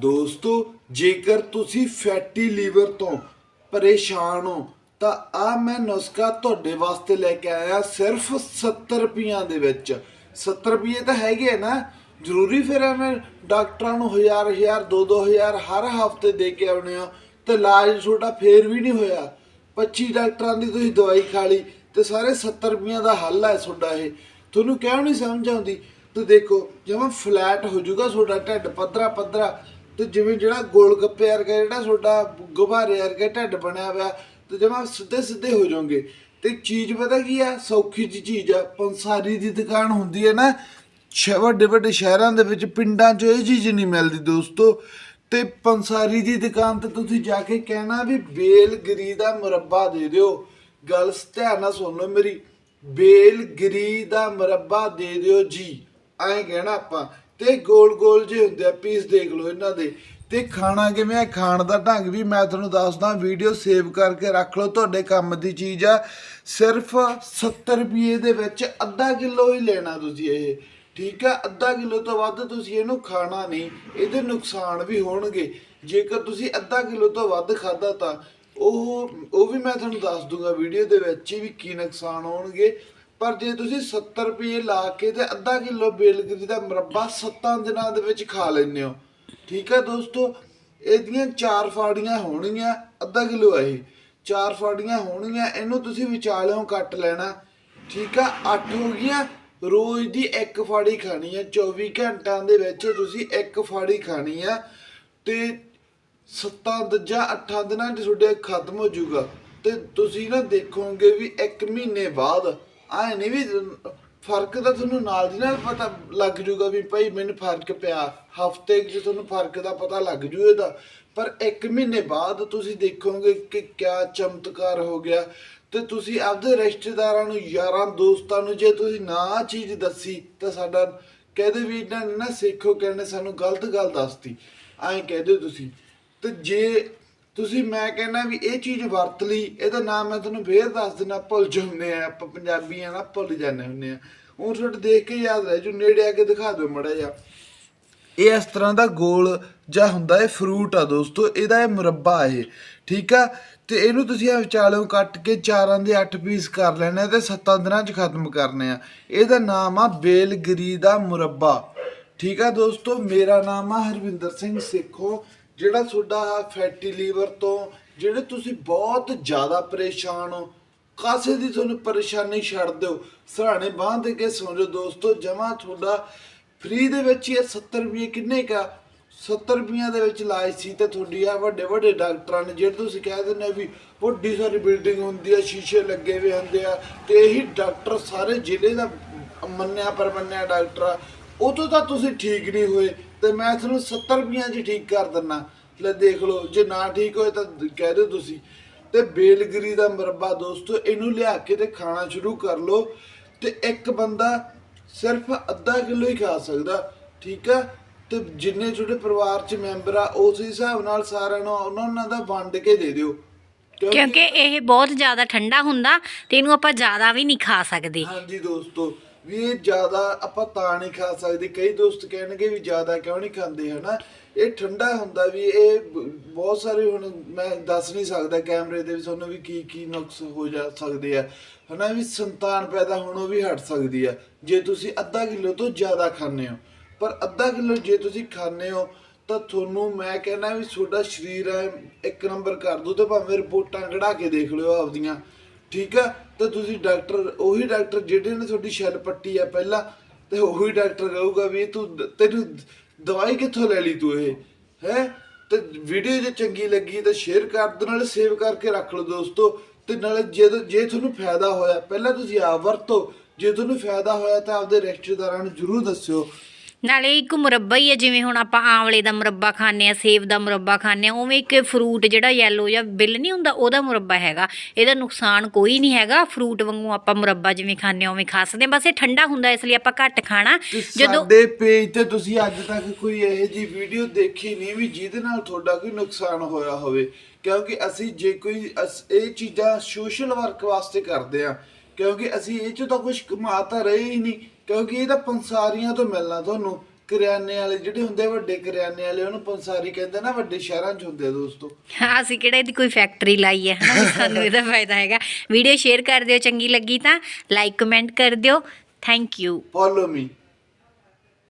ਦੋਸਤੋ, ਜੇਕਰ ਤੁਸੀਂ ਫੈਟੀ ਲੀਵਰ ਤੋਂ ਪਰੇਸ਼ਾਨ ਹੋ, ਤਾਂ ਆ ਮੈਂ ਨੁਸਖਾ ਤੁਹਾਡੇ ਵਾਸਤੇ ਲੈ ਕੇ ਆਇਆ ਸਿਰਫ 70 ਰੁਪਈਆਂ ਦੇ ਵਿੱਚ। 70 ਰੁਪਏ ਤਾਂ ਹੈਗੇ ਆ ਨਾ। ਜ਼ਰੂਰੀ ਫਿਰ ਐਵੇਂ ਡਾਕਟਰਾਂ ਨੂੰ ਹਜ਼ਾਰ ਹਜ਼ਾਰ, ਦੋ ਦੋ ਹਜ਼ਾਰ ਹਰ ਹਫ਼ਤੇ ਦੇ ਕੇ ਆਉਣੇ ਆ, ਤੇ ਇਲਾਜ ਤੁਹਾਡਾ ਫੇਰ ਵੀ ਨਹੀਂ ਹੋਇਆ। 25 ਡਾਕਟਰਾਂ ਦੀ ਤੁਸੀਂ ਦਵਾਈ ਖਾ ਲਈ, ਤੇ ਸਾਰੇ 70 ਰੁਪਈਆਂ ਦਾ ਹੱਲ ਹੈ ਤੁਹਾਡਾ ਇਹ। ਤੁਹਾਨੂੰ ਕਿਉਂ ਨਹੀਂ ਸਮਝ ਆਉਂਦੀ? ਤੇ ਦੇਖੋ, ਜਿਵੇਂ ਫਲੈਟ ਹੋ ਜਾਊਗਾ, ਤੁਹਾਡਾ ਢਿੱਡ ਪੱਧਰਾ ਪੱਧਰਾ ਤੇ ਜਿਵੇਂ ਜਿਹੜਾ ਗੋਲ ਗੱਪੇ ਵਰਗਾ ਜਿਹੜਾ ਤੁਹਾਡਾ ਗੁਬਾਰੇ ਵਰਗਾ ਢਿੱਡ ਬਣਿਆ ਹੋਇਆ, ਤੇ ਜਿਵੇਂ ਸਿੱਧੇ ਸਿੱਧੇ ਹੋ ਜਾਓਗੇ। ਤੇ ਚੀਜ਼ ਪਤਾ ਕੀ ਆ? ਸੌਖੀ ਜੀ ਚੀਜ਼ ਆ। ਪੰਸਾਰੀ ਦੀ ਦੁਕਾਨ ਹੁੰਦੀ ਹੈ ਨਾ ਸ਼ ਵੱਡੇ ਵੱਡੇ ਸ਼ਹਿਰਾਂ ਦੇ ਵਿੱਚ, ਪਿੰਡਾਂ 'ਚ ਇਹ ਚੀਜ਼ ਨਹੀਂ ਮਿਲਦੀ ਦੋਸਤੋ। ਤੇ ਪੰਸਾਰੀ ਦੀ ਦੁਕਾਨ ਤੇ ਤੁਸੀਂ ਜਾ ਕੇ ਕਹਿਣਾ ਵੀ ਬੇਲਗਰੀ ਦਾ ਮੁਰੱਬਾ ਦੇ ਦਿਓ। ਗੱਲ ਧਿਆਨ ਨਾਲ ਸੁਣ ਲਓ ਮੇਰੀ। ਬੇਲਗਰੀ ਦਾ ਮੁਰੱਬਾ ਦੇ ਦਿਓ ਜੀ। ਐਂ ਕਹਿਣਾ ਆਪਾਂ। ਤੇ ਗੋਲ ਗੋਲ ਜੇ ਹੁੰਦੇ ਆ ਪੀਸ ਦੇਖ ਲਓ ਇਹਨਾਂ ਦੇ। ਤੇ ਖਾਣਾ ਕਿਵੇਂ ਹੈ ਖਾਣ ਦਾ ਢੰਗ ਵੀ ਮੈਂ ਤੁਹਾਨੂੰ ਦੱਸਦਾ ਵੀਡੀਓ ਸੇਵ ਕਰਕੇ ਰੱਖ ਲਓ। ਤੁਹਾਡੇ ਕੰਮ ਦੀ ਚੀਜ਼ ਆ, ਸਿਰਫ 70 ਰੁਪਏ ਦੇ ਵਿੱਚ ਅੱਧਾ ਕਿਲੋ ਹੀ ਲੈਣਾ ਤੁਸੀਂ ਇਹ। ਠੀਕ ਆ? ਅੱਧਾ ਕਿਲੋ ਤੋਂ ਵੱਧ ਤੁਸੀਂ ਇਹਨੂੰ ਖਾਣਾ ਨਹੀਂ, ਇਹਦੇ ਨੁਕਸਾਨ ਵੀ ਹੋਣਗੇ। ਜੇਕਰ ਤੁਸੀਂ ਅੱਧਾ ਕਿਲੋ ਤੋਂ ਵੱਧ ਖਾਦਾ ਤਾਂ ਉਹ ਉਹ ਵੀ ਮੈਂ ਤੁਹਾਨੂੰ ਦੱਸ ਦੂੰਗਾ ਵੀਡੀਓ ਦੇ ਵਿੱਚ ਹੀ ਵੀ ਕੀ ਨੁਕਸਾਨ ਹੋਣਗੇ। ਪਰ ਜੇ ਤੁਸੀਂ 70 ਰੁਪਏ ਲਾ ਕੇ ਤੇ ਅੱਧਾ ਕਿਲੋ ਬੇਲਗਰੀ ਦਾ ਮੁਰੱਬਾ 7 ਦਿਨਾਂ ਦੇ ਵਿੱਚ ਖਾ ਲੈਂਦੇ ਹੋ। ਠੀਕ ਹੈ ਦੋਸਤੋ, ਇਹਦੀਆਂ ਚਾਰ ਫਾੜੀਆਂ ਹੋਣਗੀਆਂ, ਅੱਧਾ ਕਿਲੋ ਇਹ। ਚਾਰ ਫਾੜੀਆਂ ਹੋਣਗੀਆਂ, ਇਹਨੂੰ ਤੁਸੀਂ ਵਿਚਾਲਿਓਂ ਕੱਟ ਲੈਣਾ। ਠੀਕ ਆ 8 ਹੋ ਗਈਆਂ, ਰੋਜ਼ ਦੀ ਇੱਕ ਫਾੜੀ ਖਾਣੀ ਹੈ 24 ਘੰਟਿਆਂ ਦੇ ਵਿੱਚ ਤੁਸੀਂ ਇੱਕ ਫਾੜੀ ਖਾਣੀ ਆ ਤੇ ਸੱਤਾਂ ਦਜਾ ਅੱਠਾਂ ਦਿਨਾਂ 'ਚ ਤੁਹਾਡੇ ਖਤਮ ਹੋ ਜਾਊਗਾ। ਤੇ ਤੁਸੀਂ ਨਾ ਦੇਖੋਗੇ ਵੀ 1 ਮਹੀਨੇ ਬਾਅਦ ਆਏ ਨਹੀਂ ਵੀ ਫ਼ਰਕ ਤਾਂ ਤੁਹਾਨੂੰ ਨਾਲ ਦੀ ਨਾਲ ਪਤਾ ਲੱਗ ਜੂਗਾ ਵੀ ਭਾਈ ਮੈਨੂੰ ਫ਼ਰਕ ਪਿਆ। ਹਫ਼ਤੇ 'ਚ ਤੁਹਾਨੂੰ ਫ਼ਰਕ ਦਾ ਪਤਾ ਲੱਗ ਜੂ ਇਹਦਾ। ਪਰ 1 ਮਹੀਨੇ ਬਾਅਦ ਤੁਸੀਂ ਦੇਖੋਗੇ ਕਿ ਕਿਆ ਚਮਤਕਾਰ ਹੋ ਗਿਆ। ਤੇ ਤੁਸੀਂ ਆਪਦੇ ਰਿਸ਼ਤੇਦਾਰਾਂ ਨੂੰ, ਯਾਰਾਂ, ਦੋਸਤਾਂ ਨੂੰ ਜੇ ਤੁਸੀਂ ਨਾ ਚੀਜ਼ ਦੱਸੀ, ਤਾਂ ਸਾਡਾ ਕਹਦੇ ਵੀ ਇਹਨਾਂ ਨੇ ਨਾ ਸਿੱਖੋ, ਕਹਿੰਦੇ ਸਾਨੂੰ ਗਲਤ ਗੱਲ ਦੱਸਤੀ। ਐਂ ਕਹਦੇ ਤੁਸੀਂ। ਤੇ ਜੇ ਤੁਸੀਂ ਮੈਂ ਕਹਿੰਦਾ ਵੀ ਇਹ ਚੀਜ਼ ਵਰਤ ਲਈ, ਇਹਦਾ ਨਾਮ ਮੈਂ ਤੁਹਾਨੂੰ ਫੇਰ ਦੱਸ ਦਿਨਾ ਭੁੱਲ ਜਾਂਦੇ ਆ, ਆਪਾਂ ਪੰਜਾਬੀਆਂ ਆ ਭੁੱਲ ਜਾਂਦੇ ਹੁੰਦੇ ਆ। ਉਹ ਤੁਹਾਡੇ ਦੇਖ ਕੇ ਯਾਦ ਰਹਿ ਜੂ ਨੇੜੇ ਆ ਕੇ ਦਿਖਾ ਦਿਓ ਮੜਾ ਜਿਹਾ। ਇਹ ਇਸ ਤਰ੍ਹਾਂ ਦਾ ਗੋਲ ਜਾਂ ਹੁੰਦਾ, ਇਹ ਫਰੂਟ ਆ ਦੋਸਤੋ, ਇਹਦਾ ਇਹ ਮੁਰੱਬਾ ਇਹ, ਠੀਕ ਆ? ਤੇ ਇਹਨੂੰ ਤੁਸੀਂ ਆ ਵਿਚਾਲਿਓਂ ਕੱਟ ਕੇ ਚਾਰਾਂ ਦੇ 8 ਪੀਸ ਕਰ ਲੈਣੇ ਆ ਤੇ 7 ਦਿਨਾਂ 'ਚ ਖਤਮ ਕਰਨੇ ਆ। ਇਹਦਾ ਨਾਮ ਆ ਬੇਲਗਰੀ ਦਾ ਮੁਰੱਬਾ, ਠੀਕ ਆ ਦੋਸਤੋ? ਮੇਰਾ ਨਾਮ ਆ ਹਰਵਿੰਦਰ ਸਿੰਘ ਸੇਖੋ ਜਿਹੜਾ ਤੁਹਾਡਾ ਫੈਟੀ ਲੀਵਰ ਤੋਂ ਜਿਹੜੇ ਤੁਸੀਂ ਬਹੁਤ ਜ਼ਿਆਦਾ ਪਰੇਸ਼ਾਨ ਹੋ, ਕਾਸੇ ਦੀ ਤੁਹਾਨੂੰ ਪਰੇਸ਼ਾਨੀ ਛੱਡ ਦਿਓ ਸਰਾਣੇ ਬਾਂਹ ਦੇ ਕੇ ਸੌਂ ਜਾਓ ਦੋਸਤੋ, ਜਮਾ ਤੁਹਾਡਾ ਫ੍ਰੀ ਦੇ ਵਿੱਚ ਹੀ ਇਹ 70 ਰੁਪਏ ਕਿੰਨੇ ਕਾ 70 ਰੁਪਈਆਂ ਦੇ ਵਿੱਚ ਇਲਾਜ ਸੀ ਤੇ ਤੁਹਾਡੀ ਆ ਵੱਡੇ ਵੱਡੇ ਡਾਕਟਰਾਂ ਨੇ ਜਿਹੜੇ ਤੁਸੀਂ ਕਹਿ ਦਿੰਦੇ ਹੋ ਵੀ ਵੱਡੀ ਸਾਰੀ ਬਿਲਡਿੰਗ ਹੁੰਦੀ ਆ, ਸ਼ੀਸ਼ੇ ਲੱਗੇ ਹੋਏ ਹੁੰਦੇ ਆ ਤੇ ਇਹੀ ਡਾਕਟਰ ਸਾਰੇ ਜ਼ਿਲ੍ਹੇ ਦਾ ਮੰਨਿਆ ਪਰਮੰਨਿਆ ਡਾਕਟਰ ਆ। ਉਤੋਂ ਤਾਂ ਤੁਸੀਂ ਠੀਕ ਨਹੀਂ ਹੋਏ ਤੇ ਮੈਂ ਤੁਹਾਨੂੰ 70 ਰੁਪਈਆਂ 'ਚ ਠੀਕ ਕਰ ਦਿੰਨਾ। ਲੈ ਦੇਖ ਲਓ ਜੇ ਨਾ ਠੀਕ ਹੋਏ ਤਾਂ ਕਹਿ ਦਿਓ ਤੁਸੀਂ। ਤੇ ਬੇਲਗਰੀ ਦਾ ਮੁਰੱਬਾ ਦੋਸਤੋ ਇਹਨੂੰ ਲਿਆ ਕੇ ਤੇ ਖਾਣਾ ਸ਼ੁਰੂ ਕਰ ਲਓ। ਤੇ ਇੱਕ ਬੰਦਾ ਸਿਰਫ ਅੱਧਾ ਕਿਲੋ ਹੀ ਖਾ ਸਕਦਾ ਠੀਕ ਆ? ਤੇ ਜਿੰਨੇ ਤੁਹਾਡੇ ਪਰਿਵਾਰ 'ਚ ਮੈਂਬਰ ਆ ਉਸ ਹਿਸਾਬ ਨਾਲ ਸਾਰਿਆਂ ਨੂੰ ਉਹਨਾਂ ਉਹਨਾਂ ਦਾ ਵੰਡ ਕੇ ਦੇ ਦਿਓ। ਕਿਉਂਕਿ ਇਹ ਬਹੁਤ ਜ਼ਿਆਦਾ ਠੰਡਾ ਹੁੰਦਾ ਤੇ ਇਹਨੂੰ ਆਪਾਂ ਜ਼ਿਆਦਾ ਵੀ ਨਹੀਂ ਖਾ ਸਕਦੇ। ਹਾਂਜੀ ਦੋਸਤੋ ਵੀ ਇਹ ਜ਼ਿਆਦਾ ਆਪਾਂ ਤਾਂ ਨਹੀਂ ਖਾ ਸਕਦੇ। ਕਈ ਦੋਸਤ ਕਹਿਣਗੇ ਵੀ ਜ਼ਿਆਦਾ ਕਿਉਂ ਨਹੀਂ ਖਾਂਦੇ, ਹਨਾ? ਇਹ ਠੰਡਾ ਹੁੰਦਾ ਵੀ ਇਹ ਬ- ਬਹੁਤ ਸਾਰੇ ਹੁਣ ਮੈਂ ਦੱਸ ਨਹੀਂ ਸਕਦਾ ਕੈਮਰੇ ਦੇ ਵੀ ਤੁਹਾਨੂੰ ਵੀ ਕੀ ਕੀ ਨੁਕਸ ਹੋ ਜਾ ਸਕਦੇ ਆ। ਹਨਾ ਵੀ ਸੰਤਾਨ ਪੈਦਾ ਹੋਣੋਂ ਵੀ ਹਟ ਸਕਦੀ ਆ। ਜੇ ਤੁਸੀਂ ਅੱਧਾ ਕਿਲੋ ਤੋਂ ਜ਼ਿਆਦਾ ਖਾਂਦੇ ਹੋ। ਪਰ ਅੱਧਾ ਕਿਲੋ ਜੇ ਤੁਸੀਂ ਖਾਂਦੇ ਹੋ, ਤਾਂ ਤੁਹਾਨੂੰ ਮੈਂ ਕਹਿੰਦਾ ਵੀ ਤੁਹਾਡਾ ਸਰੀਰ ਹੈ ਇੱਕ ਨੰਬਰ ਕਰ ਦੋ ਤੇ ਭਾਵੇਂ ਰਿਪੋਰਟਾਂ ਕਢਾ ਕੇ ਦੇਖ ਲਿਓ ਆਪਦੀਆਂ। ਠੀਕ ਆ? ਤਾਂ ਤੁਸੀਂ ਡਾਕਟਰ, ਉਹੀ ਡਾਕਟਰ ਜਿਹੜੇ ਨੇ ਤੁਹਾਡੀ ਛੱਲ ਪੱਟੀ ਆ ਪਹਿਲਾਂ, ਤੇ ਉਹੀ ਡਾਕਟਰ ਕਹੂਗਾ ਵੀ ਤੂੰ ਤੈਨੂੰ ਦਵਾਈ ਕਿੱਥੋਂ ਲੈ ਲਈ ਤੂੰ ਇਹ? ਹੈ? ਤੇ ਵੀਡੀਓ ਜੇ ਚੰਗੀ ਲੱਗੀ ਤਾਂ ਸ਼ੇਅਰ ਕਰ ਦਿਓ ਨਾਲੇ ਸੇਵ ਕਰਕੇ ਰੱਖ ਲਓ ਦੋਸਤੋ, ਤੇ ਨਾਲੇ ਜੇ ਜੇ ਤੁਹਾਨੂੰ ਫਾਇਦਾ ਹੋਇਆ, ਪਹਿਲਾਂ ਤੁਸੀਂ ਆਪ ਵਰਤੋ, ਜੇ ਤੁਹਾਨੂੰ ਫਾਇਦਾ ਹੋਇਆ ਤਾਂ ਆਪਦੇ ਰਿਸ਼ਤੇਦਾਰਾਂ ਨੂੰ ਜਰੂਰ ਦੱਸਿਓ। ਨਾਲੇ ਇੱਕ ਮੁਰੱਬਾ ਹੀ ਹੈ ਜਿਵੇਂ ਹੁਣ ਆਪਾਂ ਆਂਵਲੇ ਦਾ ਮੁਰੱਬਾ ਖਾਂਦੇ ਆ ਸੇਬ ਦਾ ਮੁਰੱਬਾ ਖਾਂਦੇ ਆ ਉਵੇਂ ਇੱਕ ਫਰੂਟ ਜਿਹੜਾ ਯੈਲੋ ਜਾਂ ਬਿੱਲ ਨਹੀਂ ਹੁੰਦਾ ਉਹਦਾ ਮੁਰੱਬਾ ਹੈਗਾ। ਇਹਦਾ ਨੁਕਸਾਨ ਕੋਈ ਨਹੀਂ ਹੈਗਾ ਫਰੂਟ ਵਾਂਗੂ ਆਪਾਂ ਮੁਰੱਬਾ ਜਿਵੇਂ ਖਾਂਦੇ ਆ ਉਵੇਂ ਖਾ ਸਕਦੇ ਆ ਬਸ ਇਹ ਠੰਡਾ ਹੁੰਦਾ ਇਸ ਲਈ ਆਪਾਂ ਘੱਟ ਖਾਣਾ। ਜਦੋਂ ਸਾਡੇ ਪੇਜ ਤੇ ਤੁਸੀਂ ਅੱਜ ਤੱਕ ਕੋਈ ਇਹੋ ਜੀ ਵੀਡੀਓ ਦੇਖੀ ਨਹੀਂ ਵੀ ਜਿਹਦੇ ਨਾਲ ਤੁਹਾਡਾ ਕੋਈ ਨੁਕਸਾਨ ਹੋਇਆ ਹੋਵੇ? ਕਿਉਂਕਿ ਅਸੀਂ ਜੇ ਕੋਈ ਅਸ- ਇਹ ਚੀਜ਼ਾਂ ਸੋਸ਼ਲ ਵਰਕ ਵਾਸਤੇ ਕਰਦੇ ਆ ਕਿਉਂਕਿ ਅਸੀਂ ਇਹ ਚੋਂ ਤਾਂ ਕੁਝ ਕਮਾ ਤਾਂ ਰਹੇ ਹੀ ਨਹੀਂ। ਕਿਉਂਕਿ ਇਹ ਤਾਂ ਪੰਸਾਰੀਆਂ ਤੋਂ ਮਿਲਣਾ ਤੁਹਾਨੂੰ। ਕਰਿਆਨੇ ਵਾਲੇ ਜਿਹੜੇ ਹੁੰਦੇ ਵੱਡੇ ਕਰਿਆਨੇ ਵਾਲੇ ਉਹਨੂੰ ਪੰਸਾਰੀ ਕਹਿੰਦੇ ਨਾ ਵੱਡੇ ਸ਼ਹਿਰਾਂ 'ਚ ਹੁੰਦੇ ਦੋਸਤੋ। ਹਾਂ ਅਸੀਂ ਕਿਹੜਾ ਇਹਦੀ ਕੋਈ ਫੈਕਟਰੀ ਲਾਈ ਹੈ ਹਨਾ? ਸਾਨੂੰ ਇਹਦਾ ਫਾਇਦਾ ਹੈਗਾ। ਵੀਡੀਓ ਸ਼ੇਅਰ ਕਰ ਦਿਓ ਚੰਗੀ ਲੱਗੀ ਤਾਂ ਲਾਈਕ ਕਮੈਂਟ ਕਰ ਦਿਓ। Thank you follow me